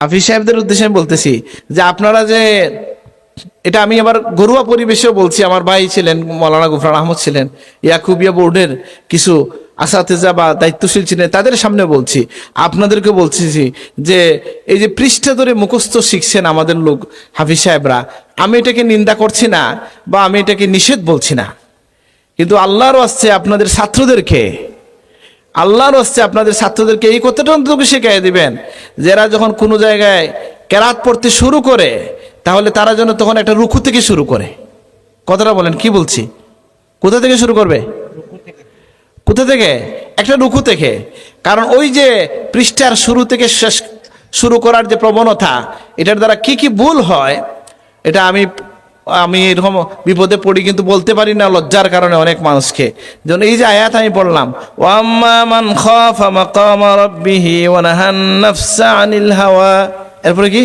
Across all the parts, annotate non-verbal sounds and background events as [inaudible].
হাফিজ সাহেবদের উদ্দেশ্যে আমি বলতেছি যে আপনারা যে, এটা আমি আবার ঘরোয়া পরিবেশেও বলছি, আমার ভাই ছিলেন, মৌলানা গুফরান আহমদ ছিলেন, ইয়াকুবিয়া বোর্ডের কিছু আসাতেজা বা দায়িত্বশীল ছিলেন, তাদের সামনে বলছি আপনাদেরকে বলছি যে এই যে পৃষ্ঠা ধরে মুখস্থ শিখছেন আমাদের লোক হাফিজ সাহেবরা, আমি এটাকে নিন্দা করছি না বা আমি এটাকে নিষেধ বলছি না। কিন্তু আল্লাহর আসছে আপনাদের ছাত্রদেরকে আল্লাহর হচ্ছে আপনাদের ছাত্রদেরকে এই কথাটা অন্তত শেখাই দিবেন, যারা যখন কোনো জায়গায় কেরাত পড়তে শুরু করে, তাহলে তারা যেন তখন একটা রুখু থেকে শুরু করে। কথাটা বলেন, কি বলছি? কোথা থেকে শুরু করবে? কোথা থেকে? একটা রুখু থেকে। কারণ ওই যে পৃষ্ঠার শুরু থেকে শেষ, শুরু করার যে প্রবণতা, এটার দ্বারা কি কি ভুল হয়, এটা আমি আমি এরকম বিপদে পড়ি কিন্তু বলতে পারি না, লজ্জার কারণে অনেক মানুষকে। যেমন এই যে আয়াত আমি পড়লাম ওয়াম্মা মান খাফা মাকামা রাব্বিহি ওয়া নাহান নাফসা আনিল হাওয়া। এরপরে কি?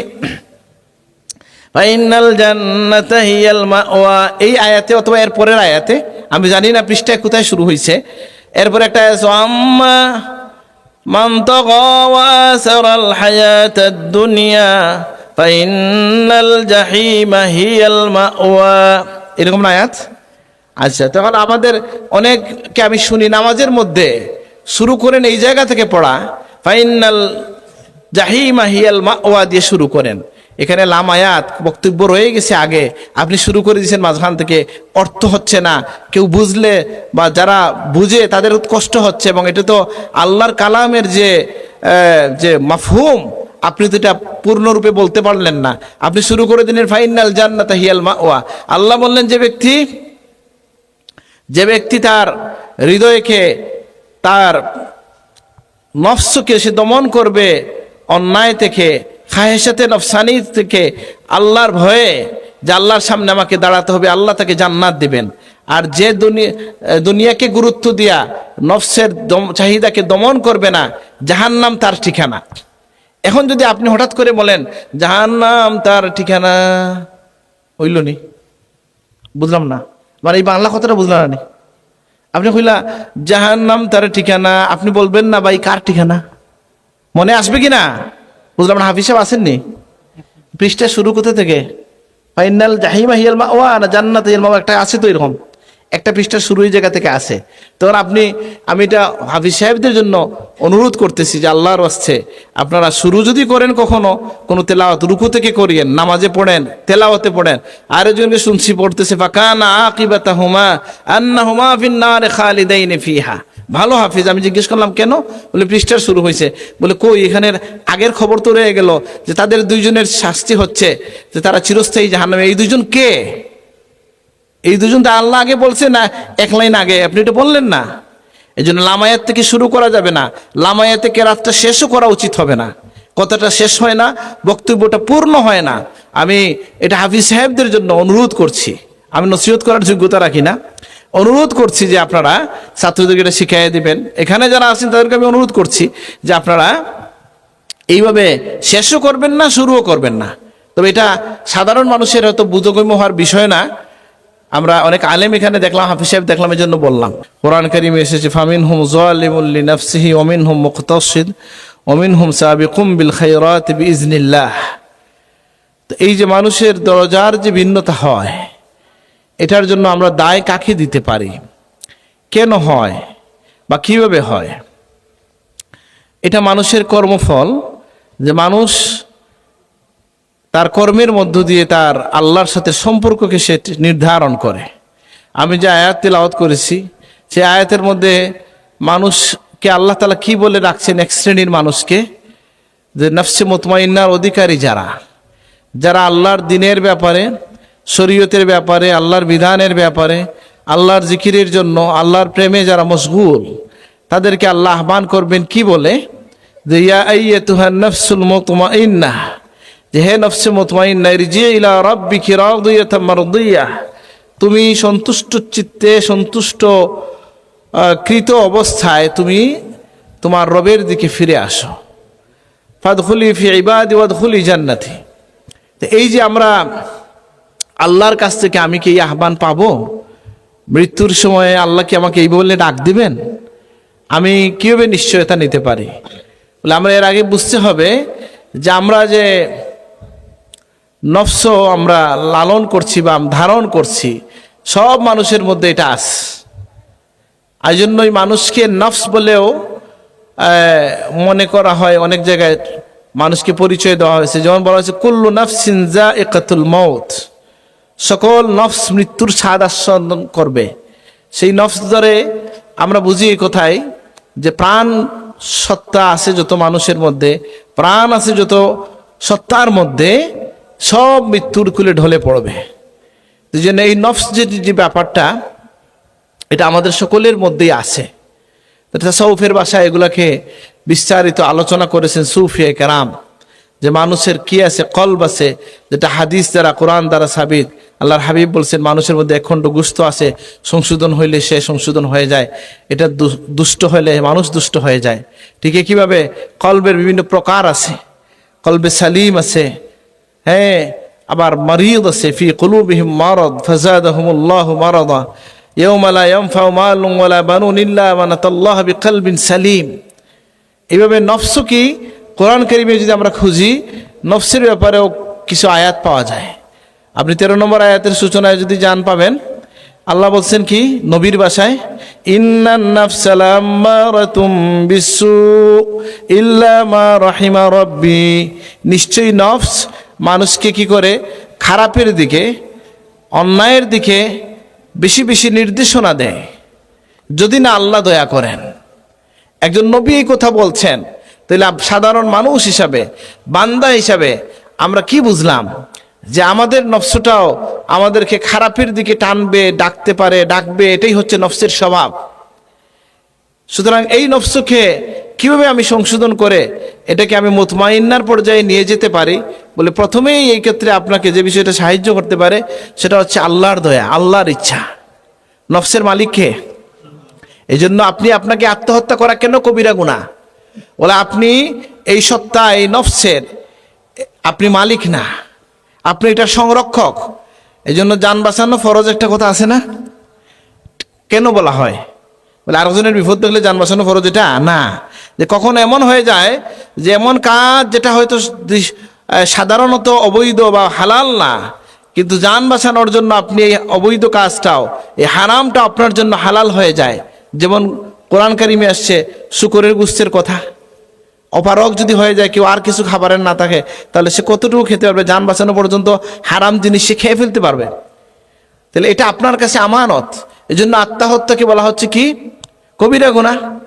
ফাইনাল জান্নাতা হিয়াল মাওয়া। এই আয়াতে অথবা এর পরের আয়াতে, আমি জানি না পৃষ্ঠায় কোথায় শুরু হয়েছে এরপরে একটা আছে আম্মা মান তাগা ওয়া আসারাল হায়াতাদ দুনিয়া। ফাইনাল জাহিমা হিয়াল মাওয়া এরকম না আয়াত? আচ্ছা তখন আমাদের অনেককে আমি শুনি নামাজের মধ্যে শুরু করেন এই জায়গা থেকে পড়া ফাইনাল জাহিমা হিয়াল মাওয়া দিয়ে শুরু করেন। এখানে লামায়াত বক্তব্য রয়ে গেছে আগে, আপনি শুরু করে দিয়েছেন মাঝখান থেকে, অর্থ হচ্ছে না, কেউ বুঝলে বা যারা বুঝে তাদের কষ্ট হচ্ছে এবং এটা তো আল্লাহর কালামের যে যে মাফহুম আপনি তো এটা পূর্ণরূপে বলতে পারলেন না। আপনি শুরু করে দিলেন ফাইনাল জান্নাত হিয়াল মা ওয়া আল্লাহ বললেন, যে ব্যক্তি যে ব্যক্তি তার হৃদয়কে, তার নফসকে সে দমন করবে অন্যায় থেকে খাহেসাতে নফসানি থেকে, আল্লাহর ভয়ে, যে আল্লাহর সামনে আমাকে দাঁড়াতে হবে, আল্লাহ তাকে জান্নাত দিবেন। আর যে দুনিয়া দুনিয়াকে গুরুত্ব দিয়া নফসের চাহিদাকে দমন করবে না, জাহান্নাম তার ঠিকানা। এখন যদি আপনি হঠাৎ করে বলেন, জাহান্নাম তার ঠিকানা, হইল নি? বুঝলাম না। মানে এই বাংলা কথাটা বুঝলাম না। আপনি কইলা, জাহান্নাম তার ঠিকানা, আপনি বলবেন না, ভাই, কার ঠিকানা? মনে আসবে কি না? বুঝলাম না, হাফিজ সাহেব আসেননি পৃষ্ঠা শুরু কোথা থেকে? ফাইনাল জাহিমা হিয়াল মা ও না জান্নাত? হিয়াল মা একটা আছে তো এরকম। একটা পৃষ্ঠা শুরু এই জায়গা থেকে আসে তখন আপনি, আমি এটা হাফিজ সাহেবদের জন্য অনুরোধ করতেছি যে আল্লাহর আসছে আপনারা শুরু যদি করেন কখনো, কোনো তেলাওয়াত রুকু থেকে করিয়েন, নামাজে পড়েন, তেলাওয়াতে পড়েন। আরেকজনকে শুনছি পড়তেছে, ফাকানা ফিহা। ভালো হাফিজ, আমি জিজ্ঞেস করলাম, কেন? বলে, পৃষ্ঠার শুরু হয়েছে। বলে, কই, এখানের আগের খবর তো রয়ে গেল যে তাদের দুইজনের শাস্তি হচ্ছে, যে তারা চিরস্থায়ী জাহান্নামে। এই দুইজন কে? এই দুজন তো আল্লাহ আগে বলছে না, এক লাইন আগে। আপনি এটা বললেন না। এই জন্য লামায়াত থেকে শুরু করা যাবে না। লামায়াতে কেরাতটা শেষও করা উচিত হবে না। কথাটা শেষ হয় না, বক্তব্যটা পূর্ণ হয় না। আমি এটা হাফিজ সাহেবদের জন্য অনুরোধ করছি। আমি নসিহত করার যোগ্যতা রাখি না। অনুরোধ করছি যে আপনারা ছাত্রদেরকে এটা শিখাই দিবেন। এখানে যারা আছেন, তাদেরকে আমি অনুরোধ করছি যে আপনারা এইভাবে শেষও করবেন না, শুরুও করবেন না। তবে এটা সাধারণ মানুষের হয়তো বুধগম্য হওয়ার বিষয় না। আমরা অনেক আলেম এখানে দেখলাম, হাফিজ সাহেব দেখলাম এই জন্য বললাম। কোরআন করিম এসেছে ফামিন হুম জালিমুল্লি নফসিহি অমিন হুম মুখতসিদ অমিন হুম সাবিকুম বিল খাইরাত বিইজনিল্লাহ তো এই যে মানুষের দরজার যে ভিন্নতা হয়, এটার জন্য আমরা দায় কাকে দিতে পারি? কেন হয়? বা কীভাবে হয়? এটা মানুষের কর্মফল, যে মানুষ তার কর্মের মধ্য দিয়ে তার আল্লাহর সাথে সম্পর্ককে সে নির্ধারণ করে। আমি যে আয়াত তেলাওয়াত করেছি, সে আয়াতের মধ্যে মানুষকে আল্লাহ তালা কি বলে রাখছেন এক শ্রেণির মানুষকে? যে নফসে মতমাইন্নার অধিকারী যারা যারা আল্লাহর দিনের ব্যাপারে, শরীয়তের ব্যাপারে, আল্লাহর বিধানের ব্যাপারে, আল্লাহর জিকিরের জন্য, আল্লাহর প্রেমে যারা মশগুল, তাদেরকে আল্লাহ আহ্বান করবেন কি বলে? যে ইয়া আইয়াতুহা নফসুল মুতমাইন্নাহ যে হে নফসে মারদিয়াহ তুমি সন্তুষ্ট চিত্তে সন্তুষ্ট কৃত অবস্থায় তুমি তোমার রবের দিকে ফিরে আসো। ফাদখুলি ফি ইবাদি ওয়াদখুলি জান্নাতি। এই যে আমরা আল্লাহর কাছ থেকে আমি কি এই আহ্বান পাবো? মৃত্যুর সময়ে আল্লাহ কি আমাকে এই বলে ডাক দিবেন? আমি কীভাবে নিশ্চয়তা নিতে পারি? বলে আমরা এর আগে বুঝতে হবে যে আমরা যে নফস আমরা লালন করছি বা ধারণ করছি। সব মানুষের মধ্যে এটা আস। এই জন্যই মানুষকে নফস বলেও মনে করা হয়, অনেক জায়গায় মানুষকে পরিচয় দেওয়া হয়েছে। যেমন বলা হয়েছে, কুল্লু নফসিন যা একাতুল মৌত সকল নফস মৃত্যুর স্বাদ আস্বাদন করবে। সেই নফস ধরে আমরা বুঝি এই কথায় যে প্রাণ সত্তা আছে যত মানুষের মধ্যে, প্রাণ আছে যত সত্তার মধ্যে সব মৃত্যুর কুলে ঢলে পড়বে। এই জন্য এই নফস যে যে ব্যাপারটা, এটা আমাদের সকলের মধ্যেই আছে। সৌফের ভাষায় এগুলাকে বিস্তারিত আলোচনা করেছেন সুফিয়া কেরাম, যে মানুষের কি আছে, কলব আছে, যেটা হাদিস দ্বারা, কোরআন দ্বারা সাবিত। আল্লাহর হাবিব বলছেন, মানুষের মধ্যে একখণ্ড গুস্ত আছে, সংশোধন হইলে সে সংশোধন হয়ে যায়। এটা দুষ্ট হইলে মানুষ দুষ্ট হয়ে যায়। ঠিক কীভাবে কলবের বিভিন্ন প্রকার আছে। কলবে সালিম আছে হ্যাঁ আবার মারিদ আছে, ফি কুলুবিহিম মারাদ, ফাজাদাহুমুল্লাহু মারাদা। ইয়াউমা লা ইয়ানফাউ মালুন ওয়ালা বানুন ইল্লা মান আতাল্লাহ বিকলবিন সালিম। এইভাবে নফস কি? কোরআন কারিমে যদি আমরা খুঁজি, নফসের ব্যাপারেও কিছু আয়াত পাওয়া যায়। আপনি তেরো নম্বর আয়াতের সূচনায় যদি জান পাবেন, আল্লাহ বলছেন কি? নবীর বাসায় নিশ্চয়ই নফস মানুষকে কি করে? খারাপের দিকে, অন্যায়ের দিকে বেশি বেশি নির্দেশনা দেয়। যদি না আল্লাহ দয়া করেন। একজন নবী এই কথা বলছেন, তাহলে সাধারণ মানুষ হিসাবে, বান্দা হিসাবে আমরা কি বুঝলাম? যে আমাদের নফসটাও আমাদেরকে খারাপের দিকে টানবে, ডাকতে পারে, ডাকবে, এটাই হচ্ছে নফসের স্বভাব। সুতরাং এই নফসকে কীভাবে আমি সংশোধন করে এটাকে আমি মুতমাইন্নার পর্যায়ে নিয়ে যেতে পারি? বলে প্রথমেই এই ক্ষেত্রে আপনাকে যে বিষয়টা সাহায্য করতে পারে, সেটা হচ্ছে আল্লাহর দয়া, আল্লাহর ইচ্ছা। নফসের মালিককে এই জন্য আপনি আপনাকে আত্মহত্যা করা কেন কবিরা গুণা বলে আপনি এই সত্তা, এই নফসের আপনি মালিক না। আপনি এটা সংরক্ষক। এই জন্য যান বাঁচানো ফরজ একটা কথা আছে না? কেন বলা হয়? বলে আরেকজনের বিপদ দেখলে যান বাঁচানো ফরজ এটা? না। যে কখন এমন হয়ে যায় যে এমন কাজ যেটা হয়তো সাধারণত অবৈধ বা হালাল না, কিন্তু যান বাঁচানোর জন্য আপনি এই অবৈধ কাজটাও, এই হারামটা আপনার জন্য হালাল হয়ে যায়। যেমন কোরআন কারিমে আসছে, শুকরের গুস্তের কথা। অপারক যদি হয়ে যায়, কেউ আর কিছু খাবারের না থাকে, তাহলে সে কতটুকু খেতে পারবে? যান বাঁচানো পর্যন্ত হারাম জিনিস সে খেয়ে ফেলতে পারবে। তাহলে এটা আপনার কাছে আমানত। এই জন্য আত্মহত্যাকে বলা হচ্ছে কি? কবিরা গুণা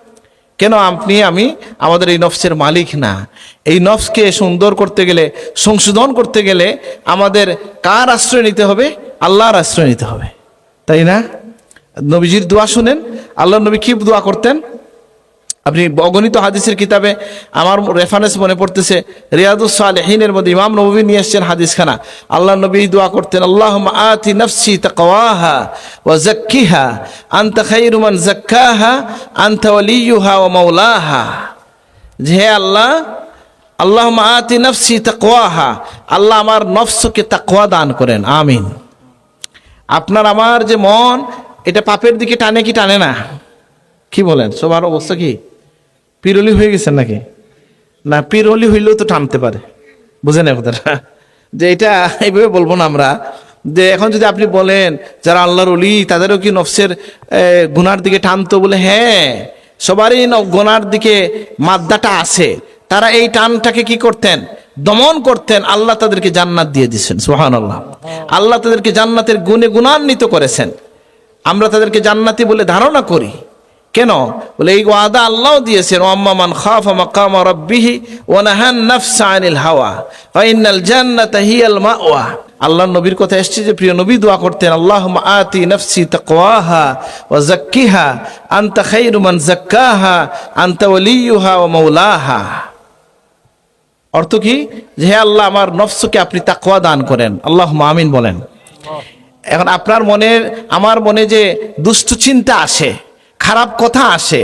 কেন আপনি, আমি, আমাদের এই নফসের মালিক না? এই নফসকে সুন্দর করতে গেলে, সংশোধন করতে গেলে আমাদের কার আশ্রয় নিতে হবে? আল্লাহর আশ্রয় নিতে হবে। তাই না? নবীজির দোয়া শুনেন আল্লাহ নবী কি দোয়া করতেন? আপনি অগণিত হাদিসের কিতাবে আমার রেফারেন্স মনে পড়তেছে, রিয়াদুস সালেহিনের মধ্যে ইমাম নবী নিয়ে এসছেন হাদিসখানা। আল্লাহ নবী দোয়া করতেন আল্লাহ আতি নফসি তাকওয়াহা ওয়া জাক্কিহা আনতা খাইরু মান জাক্কাহা আনতা ওয়ালিয়ুহা ওয়া মাওলাহা। যে আল্লাহ আল্লাহ আতি নফসি তাকওয়াহা, আল্লাহ আমার নফসকে তাকওয়া দান করেন, আমিন। আপনার আমার যে মন, এটা পাপের দিকে টানে কি টানে না? কি বলেন? সবার অবস্থা কি? পিরলি হয়ে গেছেন নাকি? না, পিরলি হইলেও তো টানতে পারে। বুঝেন কথাটা? যে এটা এইভাবে বলব না আমরা। যে এখন যদি আপনি বলেন, যারা আল্লাহর অলি তাদেরও কি নফসের গুনার দিকে টানতো বলে? হ্যাঁ সবারই গুনার দিকে মাদ্দাটা আছে। তারা এই টানটাকে কি করতেন? দমন করতেন। আল্লাহ তাদেরকে জান্নাত দিয়ে দিচ্ছেন সোহান আল্লাহ আল্লাহ তাদেরকে জান্নাতের গুণে গুণান্বিত করেছেন। আমরা তাদেরকে জান্নাতি বলে ধারণা করি। কেন? বলে, এই ওয়াদা আল্লাহ দিয়েছেন ওয়াম্মান খাফা মাকামা রাব্বিহি ওয়া নাহান নাফসা আনিল হাওয়া ফাইনাল জান্নাতা হিয়াল মাওয়া। আল্লাহ নবীর কথা এসেছে যে, প্রিয় নবী, দোয়া করতেন, আল্লাহুম্মা আতি নাফসি তাকওয়াহা ওয়া যাক্কিহা, আনতা খায়রু মান যাক্কাহা, আনতা ওয়ালিয়ুহা ওয়া মাওলাহা। অর্থ কি? যে, হে আল্লাহ, আমার নফসকে আপনি তাকওয়া দান করেন। আল্লাহ আমিন বলেন। এখন আপনার মনে, আমার মনে যে দুষ্ট চিন্তা আসে খারাপ কথা আসে,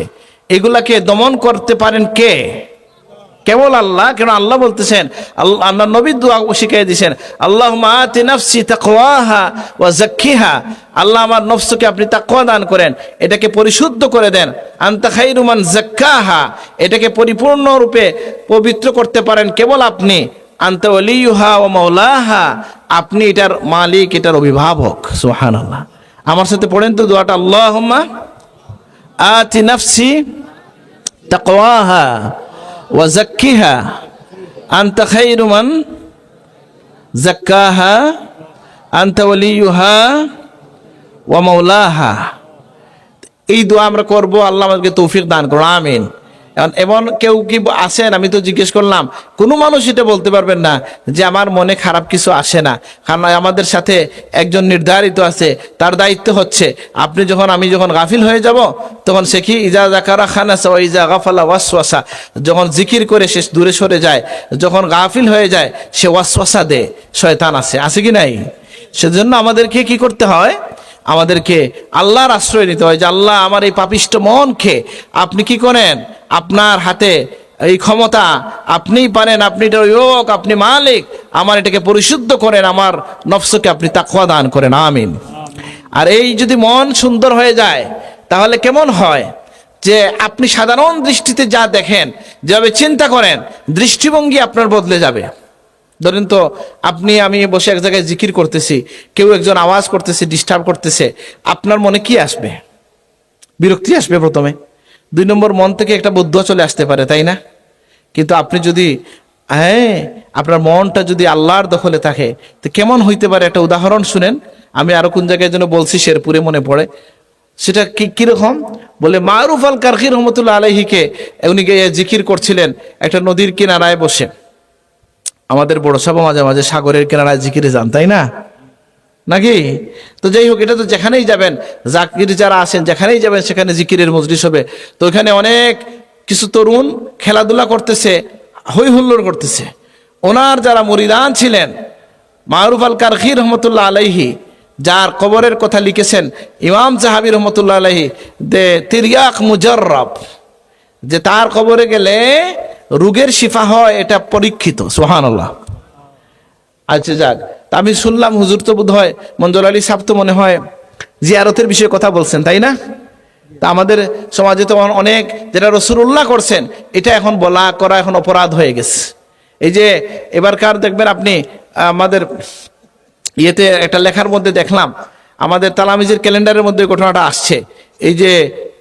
এগুলাকে দমন করতে পারেন কে? কেবল আল্লাহ, কেন আল্লাহ বলতেছেন, আল্লাহ নবী দোয়া শিখিয়ে দিয়েছেন আল্লাহ মাতি নফসি তাকওয়াহা ওয়া আল্লাহ আমার নফসকে আপনি তাকওয়া দান করেন, এটাকে পরিশুদ্ধ করে দেন। আনতা খাইরুমান জাক্কাহা এটাকে পরিপূর্ণ রূপে পবিত্র করতে পারেন কেবল আপনি। আনতা ওয়ালিয়ুহা ওয়া মাওলাহা, আপনি এটার মালিক, এটার অভিভাবক, সুবহানাল্লাহ। আমার সাথে পড়েন তো দোয়াটা, আল্লাহুম্মা তাকওয়াহা ওয়া জাক্কিহা আনতা খাইরু মান জাক্কাহা আনতা ওয়ালিয়ুহা ওয়া মাওলাহা এই দোয়া আমরা করব। আল্লাহ আমাদেরকে তৌফিক দান করুন। আমিন। এমন কেউ কি আসেন? আমি তো জিজ্ঞেস করলাম, কোনো মানুষ এটা বলতে পারবেন না যে আমার মনে খারাপ কিছু আসে না। কারণ আমাদের সাথে একজন নির্ধারিত আছে, তার দায়িত্ব হচ্ছে, আপনি যখন, আমি যখন গাফিল হয়ে যাব, তখন সে কি, ইজা জাকারা খানাসা ও ইজা গাফালা ওয়াসওয়াসা? যখন জিকির করে সে দূরে সরে যায়, যখন গাফিল হয়ে যায়, সে ওয়াসওয়াসা দে, শয়তান আছে। আছে কি নাই? সেজন্য আমাদেরকে কি করতে হয়? আমাদেরকে আল্লাহর আশ্রয় নিতে হয় যে আল্লাহ আমার এই পাপিষ্ট মনকে আপনি কি করেন? আপনার হাতে এই ক্ষমতা আপনিই পারেন আপনি যোগ আপনি মালিক, আমার এটাকে পরিশুদ্ধ করেন, আমার নফসকে আপনি তাকওয়া দান করেন, আমিন। আর এই যদি মন সুন্দর হয়ে যায়, তাহলে কেমন হয়? যে আপনি সাধারণ দৃষ্টিতে যা দেখেন, যেভাবে চিন্তা করেন, দৃষ্টিভঙ্গি আপনার বদলে যাবে। ধরেন তো, আপনি, আমি বসে এক জায়গায় জিকির করতেছি, কেউ একজন আওয়াজ করতেছে ডিস্টার্ব করতেছে, আপনার মনে কি আসবে? বিরক্তি আসবে প্রথমে। দুই নম্বর, মন থেকে একটা বুদ্ধ চলে আসতে পারে, তাই না? কিন্তু আপনি যদি হ্যাঁ আপনার মনটা যদি আল্লাহর দখলে থাকে, তো কেমন হইতে পারে? একটা উদাহরণ শুনেন। আমি আরও কোন জায়গায় যেন বলছি, শেরপুরে মনে পড়ে। সেটা কি, কীরকম? বলে, মারুফ আল কারখির রহমতুল্লাহ আলহিকে উনি জিকির করছিলেন, একটা নদীর কিনারায় বসে। আমাদের বড় সভা মাঝে মাঝে সাগরের কিনারায় জিকিরে যান তাই না? নাকি? তো যাই হোক, এটা তো যেখানেই যাবেন, জাকির যারা আছেন, যেখানেই যাবেন, সেখানে জিকিরের মজলিস হবে। তো ওখানে অনেক কিছু তরুণ খেলাধুলা করতেছে হই হুল্লোড় করতেছে। ওনার যারা মরিদান ছিলেন মারুফ আল কারখি রহমতুল্লাহ আলাইহি, যার কবরের কথা লিখেছেন, ইমাম জাহাবি রহমতুল্লাহ আলাইহি, দে তিরিয়াক মুজর্রব, যে তার কবরে গেলে রোগের শিফা হয়, এটা পরীক্ষিত সোহান আল্লাহ আচ্ছা যাক আমি শুনলাম হুজুর তো বোধ হয় মঞ্জুর আলী সাহেব তো মনে হয় জিয়ারতের বিষয়ে কথা বলছেন, তাই না? তা আমাদের সমাজে তো অনেক যেটা রসুল্লাহ করছেন, এটা এখন বলা করা এখন অপরাধ হয়ে গেছে। এই যে এবারকার দেখবেন আপনি, আমাদের ইয়েতে একটা লেখার মধ্যে দেখলাম, আমাদের তালামিজের ক্যালেন্ডারের মধ্যে ঘটনাটা আসছে। এই যে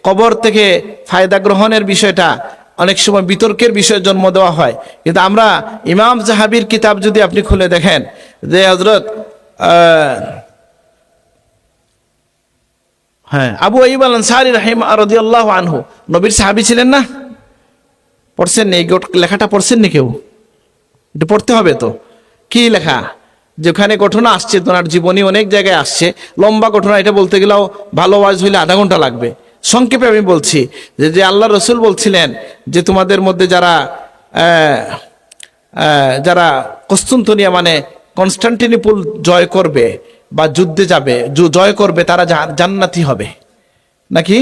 কবর থেকে ফায়দা গ্রহণের বিষয়টা অনেক সময় বিতর্কের বিষয়ে জন্ম দেওয়া হয়। কিন্তু আমরা ইমাম জাহাবির কিতাব যদি আপনি খুলে দেখেন, যে হজরত হ্যাঁ আবু আইব আল আনসারি রাহিম রদি আল্লাহ আনহু, নবীর সাহাবি ছিলেন না? পড়ছেন নি? লেখাটা পড়ছেন নি কেউ? এটা পড়তে হবে তো। কি লেখা? যেখানে ঘটনা আসছে, তোমার জীবনী অনেক জায়গায় আসছে, লম্বা ঘটনা, এটা বলতে গেলেও ভালো ওয়াজ হইলে আধা ঘণ্টা লাগবে। সংক্ষেপে আমি বলছি যে যে আল্লাহ রসুল বলছিলেন যে, তোমাদের মধ্যে যারা যারা কস্তুন্তনিয়া মানে কনস্টান্টিনিপুল জয় করবে বা যুদ্ধে যাবে জয় করবে, তারা জান্নাতি হবে। নাকি?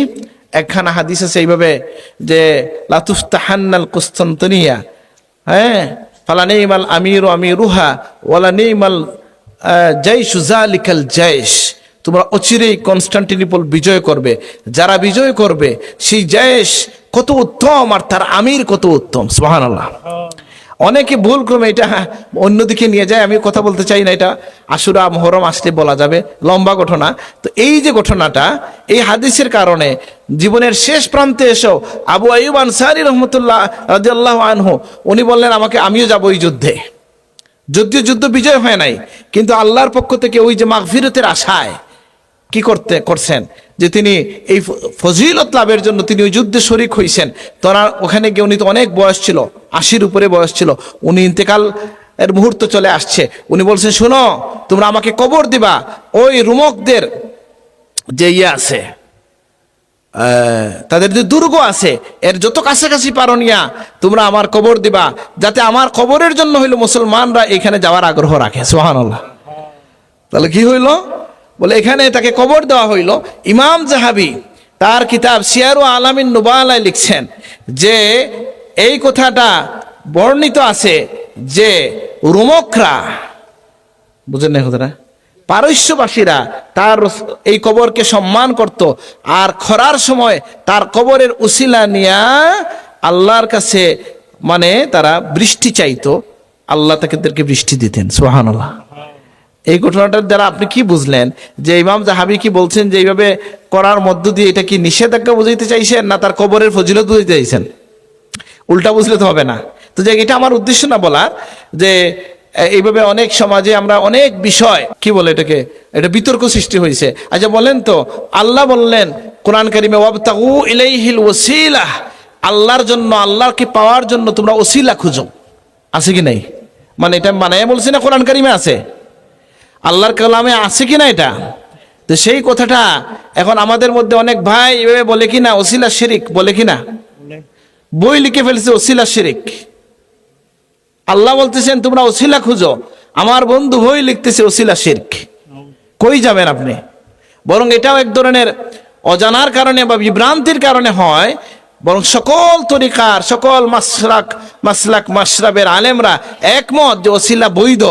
একখানা হাদিস আছে এইভাবে যে, লাতুফতাহান্নাল কুস্তন্তনিয়া হ্যাঁ? ফালা নেইমাল আমির আমিরুহা ওয়ালা নেইমাল জৈশ জালিকাল জৈশ তোমরা অচিরেই কনস্টান্টিনিপল বিজয় করবে। যারা বিজয় করবে, সেই জয়েশ কত উত্তম আর তার আমির কত উত্তম। সুবহানাল্লাহ। অনেকে ভুল ক্রমে এটা অন্যদিকে নিয়ে যায় আমি কথা বলতে চাই না এটা। আশুরা, মহরম আসলে বলা যাবে, লম্বা ঘটনা। তো এই যে ঘটনাটা, এই হাদিসের কারণে জীবনের শেষ প্রান্তে এসেও আবু আইব আনসারি রহমতুল্লাহ রাজিয়াল্লাহ আনহু, উনি বললেন, আমাকে আমিও যাব এই যুদ্ধে। যদিও যুদ্ধ বিজয় হয় নাই, কিন্তু আল্লাহর পক্ষ থেকে ওই যে মাগফিরতের আশায় কি করতে, করছেন? যে তিনি এই ফজিলত লাভের জন্য তিনি ওই যুদ্ধে শরিক হয়েছেন তোরা ওখানে গিয়ে উনি তো অনেক বয়স ছিল, আশির উপরে বয়স ছিল। উনি ইন্তেকাল এর মুহূর্ত চলে আসছে। উনি বলছেন, শোনো, তোমরা আমাকে কবর দিবা। ওই রুমকদের যে ইয়ে আছে তাদের যে দুর্গ আছে, এর যত কাছাকাছি পারো নিয়া, তোমরা আমার কবর দিবা। যাতে আমার কবরের জন্য হইল মুসলমানরা এখানে যাওয়ার আগ্রহ রাখে। সোহানুল্লাহ তাহলে কি হইল? বলে, এখানে তাকে কবর দেওয়া হইল। ইমাম জাহাবি তার কিতাব সিয়ারু আলামিন নুবালায় লিখছেন যে, এই কথাটা বর্ণিত আছে যে, রোমকরা বুঝেন না কথাটা? পারস্যবাসীরা তার এই কবরকে সম্মান করত আর খরার সময় তার কবরের উসিলা নিয়া আল্লাহর কাছে মানে তারা বৃষ্টি চাইতো। আল্লাহ তাদেরকে বৃষ্টি দিতেন সোহানুল্লাহ এই ঘটনাটার দ্বারা আপনি কি বুঝলেন? যে ইমাম জাহাবি কি বলছেন যে এইভাবে করার মধ্য দিয়ে এটা কি নিষেধাজ্ঞা বুঝাইতে চাইছেন না তার কবরের ফজিলত বুঝাইতে চাইছেন? উল্টা বুঝলে তো হবে না। তো যে এটা আমার উদ্দেশ্য না বলার, যে এইভাবে অনেক সমাজে আমরা অনেক বিষয়, কি বলে এটাকে? এটা বিতর্ক সৃষ্টি হয়েছে। আচ্ছা বলেন তো, আল্লাহ বললেন, কোরআন কারিমে, ওয়াবতাগু ইলাইহিল ওসিলা আল্লাহর জন্য, আল্লাহকে পাওয়ার জন্য তোমরা ওসিলা খুঁজো। আছে কি নাই? মানে এটা মানায় বলছি না কোরআন কারিমে আছে? আল্লাহর কালামে আছে কি না এটা? তো সেই কথাটা এখন আমাদের মধ্যে অনেক ভাই এভাবে বলে কি না ওসিলা শিরিক বলে কি না বই লিখে ফেলছে ওসিলা শিরিক। আল্লাহ বলতেছেন, তোমরা ওসিলা খুঁজো। আমার বন্ধু বই লিখতেছে ওসিলা শিরক। কই যাবেন আপনি? বরং এটাও এক ধরনের অজানার কারণে বা বিভ্রান্তির কারণে হয়। বরং সকল তরিকার, সকল মাসলাক মাসলাক, মাসরাবের আলেমরা একমত যে ওসিলা বৈধ।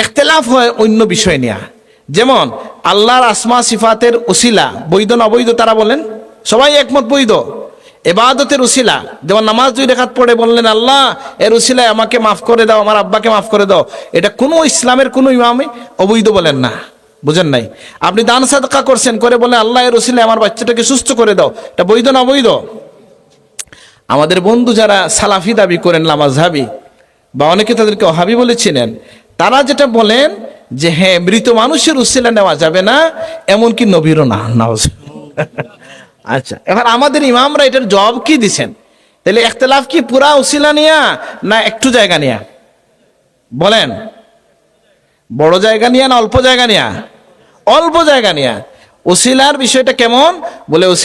এখতেলাফ হয় অন্য বিষয় নিয়ে। যেমন, আল্লাহর আসমা, সিফাতের ওসিলা, বৈধ না অবৈধ তারা বলেন? সবাই একমত বৈধ? এবাদতের উসিলা যেমন নামাজ দুই রেখাত পড়ে বললেন, আল্লাহ, এর উসিলায় আমাকে মাফ করে দাও, আমার আব্বাকে মাফ করে দাও। এটা কোনো ইসলামের কোনো ইমামে অবৈধ বলেন না। বুঝেন নাই? আপনি দান সাদকা করছেন, করে বলে, আল্লাহ, এর উসিলায় আমার বাচ্চাটাকে সুস্থ করে দাও। এটা বৈধ না অবৈধ? আমাদের বন্ধু যারা সালাফি দাবি করেন, লামাজহাবি, বা অনেকে তাদেরকে অহাবি বলেছিলেন তারা যেটা বলেন যে হ্যাঁ মৃত মানুষের উসিলা নেওয়া যাবে না, এমনকি নবীরও না [laughs] আচ্ছা এবার আমাদের ইমামরা এটার জবাব কি দিছেন? তাহলে একতলাফ কি পুরা উসিলা নিয়া, না একটু জায়গা নিয়া? বলেন। বড় জায়গা নিয়া না অল্প জায়গা নিয়া? অল্প জায়গা নিয়া। ওসিলার বিষয়টা কেমন? বলে